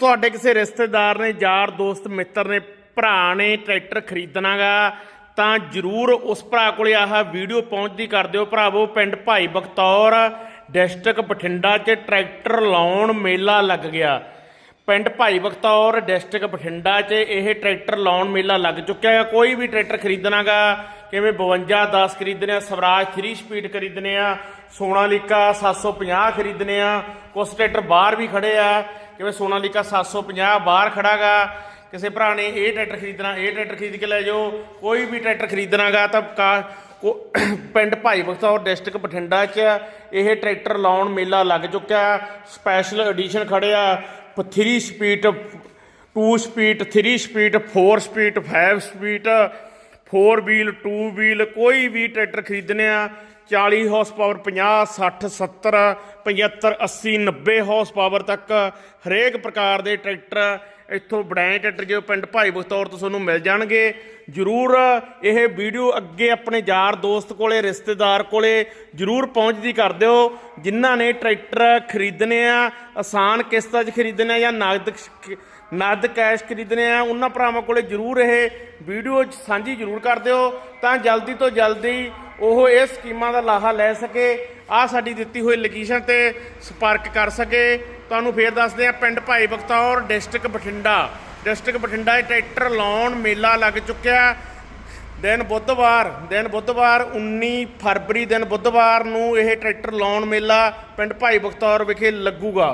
ਤੁਹਾਡੇ ਕਿਸੇ ਰਿਸ਼ਤੇਦਾਰ ਨੇ, ਯਾਰ, ਦੋਸਤ, ਮਿੱਤਰ ਨੇ, ਭਰਾ ਨੇ ਟਰੈਕਟਰ ਖਰੀਦਣਾਗਾ, ਤਾਂ ਜਰੂਰ ਉਸ ਭਰਾ ਕੋਲੇ ਆਹ ਵੀਡੀਓ ਪਹੁੰਚਦੀ ਕਰ ਦਿਓ ਭਰਾਵੋ, ਪਿੰਡ ਭਾਈ ਬਖਤੌਰ, ਡਿਸਟ੍ਰਿਕਟ ਬਠਿੰਡਾ 'ਚ ਟਰੈਕਟਰ ਲਾਉਣ ਮੇਲਾ ਲੱਗ ਗਿਆ। ਪਿੰਡ ਭਾਈ ਬਖਤੌਰ, ਡਿਸਟ੍ਰਿਕਟ ਬਠਿੰਡਾ 'ਚ ਇਹ ਟਰੈਕਟਰ ਲਾਉਣ ਮੇਲਾ ਲੱਗ ਚੁੱਕਿਆ ਹੈ ਕੋਈ ਵੀ ਟਰੈਕਟਰ ਖਰੀਦਣਾਗਾ, ਕਿਵੇਂ 52 10 ਖਰੀਦਣੇ ਆ, ਸਵਰਾਜ 3 ਸਪੀਡ ਖਰੀਦਣੇ ਆ, ਸੋਨਾਲੀਕਾ 750 ਖਰੀਦਣੇ ਆ ਕੁਝ ਟਰੈਕਟਰ ਬਾਹਰ ਵੀ ਖੜੇ ਆ, ਕਿਵੇਂ ਸੋਨਾਲੀਕਾ 750 ਬਾਹਰ ਖੜਾਗਾ, ਕਿਸੇ ਭਰਾ ਨੇ ਇਹ ਟਰੈਕਟਰ ਖਰੀਦਣਾ, ਇਹ ਟਰੈਕਟਰ ਖਰੀਦ ਕੇ ਲੈ ਜਾਓ, ਕੋਈ ਵੀ ਟਰੈਕਟਰ ਖਰੀਦਣਾਗਾ ਤਾਂ ਕਾ- ਕੋ- ਪਿੰਡ ਭਾਈ ਬਖਤੌਰ, ਡਿਸਟ੍ਰਿਕਟ ਬਠਿੰਡਾ 'ਚ ਇਹ ਟਰੈਕਟਰ ਲਾਉਣ ਮੇਲਾ ਲੱਗ ਚੁੱਕਿਆ, ਸਪੈਸ਼ਲ ਐਡੀਸ਼ਨ ਖੜਿਆ 3 speed 2 speed 3 speed 4 speed 5 speed 4 wheel 2 wheel ਕੋਈ ਵੀ ਟਰੈਕਟਰ ਖਰੀਦਣੇ ਆ 40 ਹਾਰਸ ਪਾਵਰ 50 60 70 75 80 90 ਹਾਰਸ ਪਾਵਰ ਤੱਕ ਹਰੇਕ ਪ੍ਰਕਾਰ ਦੇ ਟਰੈਕਟਰ ਇੱਥੋਂ ਬੜਾਏ ਟਰੈਕਟਰ ਜੋ ਪਿੰਡ ਭਾਈ ਬਖਤੌਰ ਤੋਂ ਤੁਹਾਨੂੰ ਮਿਲ ਜਾਣਗੇ, ਜਰੂਰ ਇਹ ਵੀਡੀਓ ਅੱਗੇ ਆਪਣੇ ਯਾਰ ਦੋਸਤ ਕੋਲੇ, ਰਿਸ਼ਤੇਦਾਰ ਕੋਲੇ ਜਰੂਰ ਪਹੁੰਚਦੀ ਕਰ ਦਿਓ। ਜਿਨ੍ਹਾਂ ਨੇ ਟਰੈਕਟਰ ਖਰੀਦਣੇ ਆ, ਆਸਾਨ ਕਿਸ਼ਤਾਂ 'ਚ ਖਰੀਦਣੇ ਆ ਜਾਂ ਨਗਦ ਨਗਦ ਕੈਸ਼ ਖਰੀਦਣੇ ਆ, ਉਹਨਾਂ ਭਰਾਵਾਂ ਕੋਲੇ ਜਰੂਰ ਇਹ ਵੀਡੀਓ ਸਾਂਝੀ ਜਰੂਰ ਕਰ ਦਿਓ। ਤਾਂ ਜਲਦੀ ਤੋਂ ਜਲਦੀ ਉਹ ਇਹ ਸਕੀਮਾਂ ਦਾ ਲਾਹਾ ਲੈ ਸਕੇ ਆ ਸਾਡੀ ਦਿੱਤੀ ਹੋਈ ਲੋਕੇਸ਼ਨ ਤੇ ਸੰਪਰਕ ਕਰ ਸਕੇ। ਤੁਹਾਨੂੰ ਫੇਰ ਦੱਸਦੇ ਆ ਪਿੰਡ ਭਾਈ ਬਖਤੌਰ ਡਿਸਟ੍ਰਿਕਟ ਬਠਿੰਡਾ। ਡਿਸਟ੍ਰਿਕਟ ਬਠਿੰਡਾ 'ਚ ਟਰੈਕਟਰ ਲਾਉਣ ਮੇਲਾ ਲੱਗ ਚੁੱਕਿਆ। ਦਿਨ ਬੁੱਧਵਾਰ ਦਿਨ ਬੁੱਧਵਾਰ 19 ਫਰਵਰੀ ਦਿਨ ਬੁੱਧਵਾਰ ਨੂੰ ਇਹ ਟਰੈਕਟਰ ਲਾਉਣ ਮੇਲਾ ਪਿੰਡ ਭਾਈ ਬਖਤੌਰ ਵਿਖੇ ਲੱਗੂਗਾ।